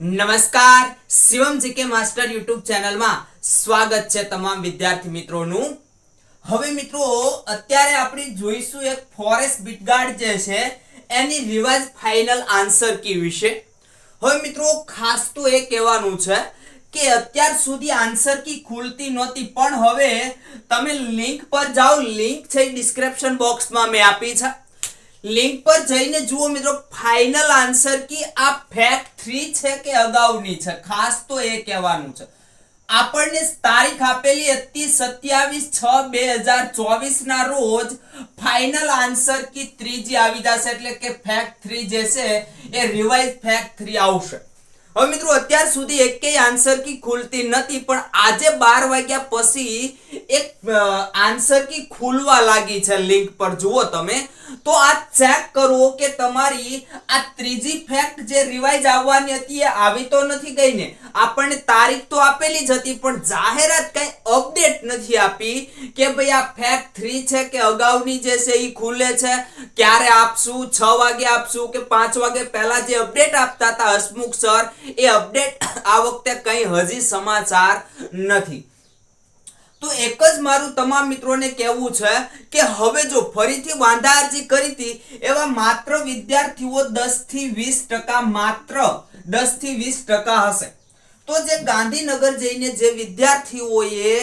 નમસ્કાર. Shivam GK master YouTube ચેનલમાં સ્વાગત છે તમામ વિદ્યાર્થી મિત્રોનું. હવે મિત્રો, અત્યારે આપણે જોઈશું એક ફોરેસ્ટ બીટગાર્ડ જે છે, એની રિવાઇઝ ફાઇનલ આન્સર કી વિશે. હવે મિત્રો, ખાસ તો એ કહેવાનું છે કે અત્યાર સુધી આન્સર કી ખુલતી નહોતી, પણ હવે તમે લિંક પર જાઓ, લિંક છે ડિસ્ક્રિપ્શન બોક્સમાં મેં આપી છે. લિંક પર જઈને જુઓ મિત્રો ફાઇનલ આન્સર કી આ ફેક્ટ થ્રી છે કે અગાઉની છે? ખાસ તો એ કહેવાનું છે. આપણને તારીખ આપેલી હતી સત્યાવીસ છ બે હજાર ચોવીસ ના રોજ. ફાઇનલ આન્સર કી ત્રીજી આવી જશે, એટલે કે ફેક્ટ થ્રી જે છે, એ રિવાઇઝ ફેક્ટ થ્રી આવશે. હવે મિત્રો, અત્યાર સુધી એકેય આન્સર કી ખુલતી નથી, પણ આજે બાર વાગ્યા પછી એક આન્સર કી ખુલવા લાગી છે લિંક પર. જુઓ તમે. તો આ ચેક કરવો કે તમારી આ ત્રીજી ફેક્ટ જે રિવાઇઝ આવવાની હતી એ આવી તો નથી ગઈ ને? આપણને તારીખ તો આપેલી જ હતી, પણ જાહેરાત કઈ અપડેટ નથી આપી કે ભાઈ આ ફેક્ટ થ્રી છે કે અગાઉની જે છે એ ખુલે છે, ક્યારે આપશું, છ વાગે આપશું કે પાંચ વાગે પહેલા જે અપડેટ આપતા હતા હસમુખ સર એ અપડેટ આ વખતે કંઈ હજી સમાચાર નથી. તો એક જ મારું તમામ મિત્રોને કહેવું છે કે હવે જો ફરીથી વાંધા અરજી કરી હતી, એવા માત્ર વિદ્યાર્થીઓ દસથી વીસ ટકા માત્ર દસથી વીસ ટકા હશે. તો જે ગાંધીનગર જઈને જે વિદ્યાર્થીઓએ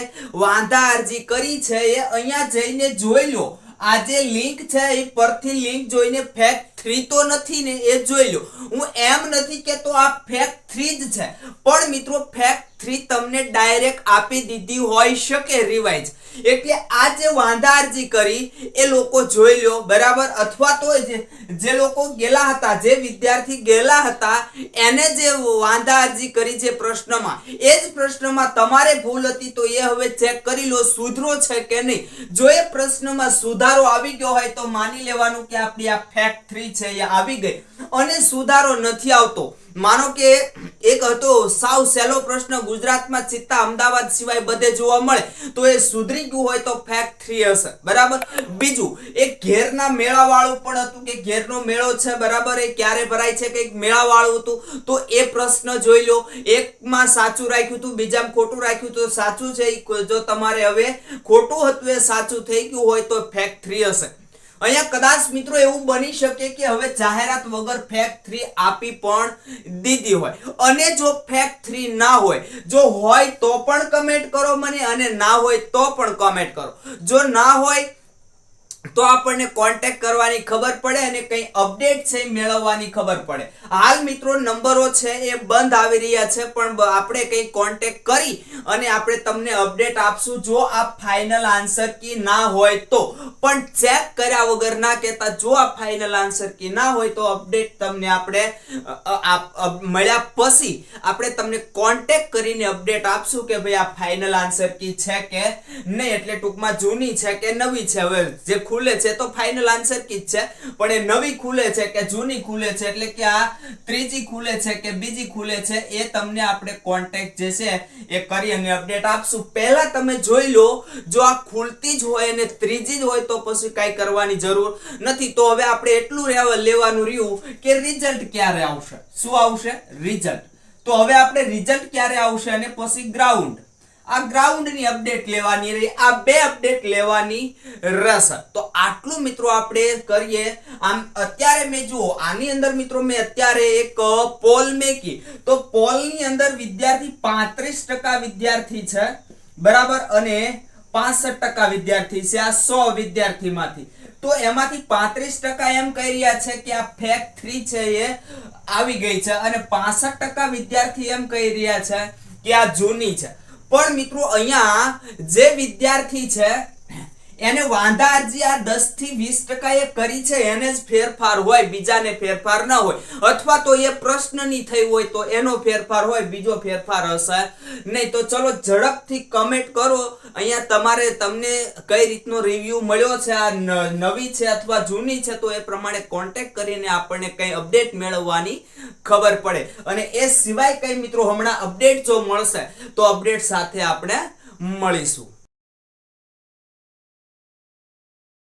વાંધા અરજી કરી છે, એ અહીંયા જઈને જોઈ લો. આ જે લિંક છે, એ પરથી લિંક જોઈને ફેક્ટ થ્રી તો નથી ને એ જોઈ લો હું એમ નથી કે તો આ ફેક્ટ થ્રી જ છે. પણ મિત્રો ફેક્ટ થ્રી તમને ડાયરેક્ટ આપી દીધી હોઈ શકે રિવાઇઝ એટલે આ જે વાંધા અરજી કરી, એ લોકો જોઈ લો, બરાબર? અથવા તો જે જે લોકો ગેલા હતા, જે વિદ્યાર્થી ગેલા હતા, એને જે વાંધા અરજી કરી છે પ્રશ્નમાં. એ જ પ્રશ્નમાં તમારે ભૂલ હતી તો એ હવે ચેક કરી લો, સુધરો છે કે નહીં? જો એ પ્રશ્નમાં સુધારો આવી ગયો હોય તો માની લેવાનું કે આપણી આ ફેક્ટ થ્રી છે એ આવી ગઈ. અને સુધારો નથી આવતો. માનો કે એક હતો સાવ સહેલો પ્રશ્ન ગુજરાતમાં ચિત્તા અમદાવાદ સિવાય બધે જોવા મળે, તો એ સુધરી ગયું હોય તો ફેક્ટ થ્રી હશે. બરાબર? બીજું, એક ઘેરના મેળા વાળું પણ હતું કે ઘેરનો મેળો છે, બરાબર? એ ક્યારે ભરાય છે કે મેળા વાળું હતું? તો એ પ્રશ્ન જોઈ લો. એકમાં સાચું રાખ્યું હતું, બીજામાં ખોટું રાખ્યું તો સાચું છે જો તમારે હવે ખોટું હતું એ સાચું થઈ ગયું હોય તો ફેક્ટ થ્રી હશે. અહીંયા કદાચ મિત્રો એવું બની શકે કે હવે જાહેરાત વગર ફેક્ટ થ્રી આપી પણ દીધી હોય. અને જો ફેક થ્રી ના હોય, જો હોય તો પણ કમેન્ટ કરો મને, અને ના હોય તો પણ કમેન્ટ કરો. જો ના હોય તો આપણને કોન્ટેક્ટ કરવાની ખબર પડે અને કઈ અપડેટ છે મેળવવાની ખબર પડે. હાલ મિત્રો નંબરો છે એ બંધ આવી રહ્યા છે, પણ આપણે કઈ કોન્ટેક્ટ કરી અને આપણે તમને અપડેટ આપશું જો આ ફાઇનલ આન્સર કી ના હોય તો. પણ ચેક કર્યા વગર ના કહેતા જો આ ફાઇનલ આન્સર કી ના હોય તો અપડેટ તમને આપણે મળ્યા પછી આપણે તમને કોન્ટેક્ટ કરીને અપડેટ આપશું કે ભાઈ આ ફાઇનલ આન્સર કી છે કે નહીં. એટલે ટૂંકમાં જૂની છે કે નવી છે? હવે જે ખુલે છે તો ફાઇનલ આન્સર કી છે. પણ એ નવી ખુલે છે કે જૂની ખુલે છે એટલે કે આ ત્રીજી ખુલે છે કે બીજી ખુલે છે એ તમને આપણે કોન્ટેક્ટ જે છે એ કરી અને અપડેટ આપશું. પહેલા તમે જોઈ લો, જો આ ખુલતી જ હોય અને ત્રીજી જ હોય તો પછી કાંઈ કરવાની જરૂર નથી. તો હવે આપણે એટલું લેવાનું રહ્યું કે રિઝલ્ટ ક્યારે આવશે? શું આવશે? રિઝલ્ટ તો હવે આપણે રિઝલ્ટ ક્યારે આવશે અને પછી ગ્રાઉન્ડ આ ગ્રાઉન્ડની અપડેટ લેવાની રહી. આ બે અપડેટ લેવાની રસ તો આટલું મિત્રો આપણે કરીએ. આમ અત્યારે મેં જુઓ, આની અંદર મિત્રો મેં અત્યારે એક પોલ મેકી. તો પોલની અંદર વિદ્યાર્થી પાંત્રીસ ટકા વિદ્યાર્થી છે. બરાબર? અને પાસઠ ટકા વિદ્યાર્થી છે. આ સો વિદ્યાર્થીમાંથી. તો એમાંથી પાંત્રીસ ટકા એમ કહી રહ્યા છે કે આ ફેક થ્રી છે એ આવી ગઈ છે. અને પાસઠ ટકા વિદ્યાર્થી એમ કહી રહ્યા છે કે આ જૂની છે. પણ મિત્રો અહીંયા જે વિદ્યાર્થી છે એને વાંધા અરજી આ દસથી વીસ ટકા એ કરી છે, એને જ ફેરફાર હોય, બીજાને ફેરફાર ન હોય. અથવા તો એ પ્રશ્નની થઈ હોય તો એનો ફેરફાર હોય, બીજો ફેરફાર હશે. નહીં તો ચલો ઝડપથી કમેન્ટ કરો. અહીંયા તમારે તમને કઈ રીતનો રિવ્યુ મળ્યો છે, આ નવી છે અથવા જૂની છે, તો એ પ્રમાણે કોન્ટેક્ટ કરીને આપણને કંઈ અપડેટ મેળવવાની ખબર પડે. અને એ સિવાય કઈ મિત્રો હમણાં અપડેટ જો મળશે, તો અપડેટ સાથે આપણે મળીશું.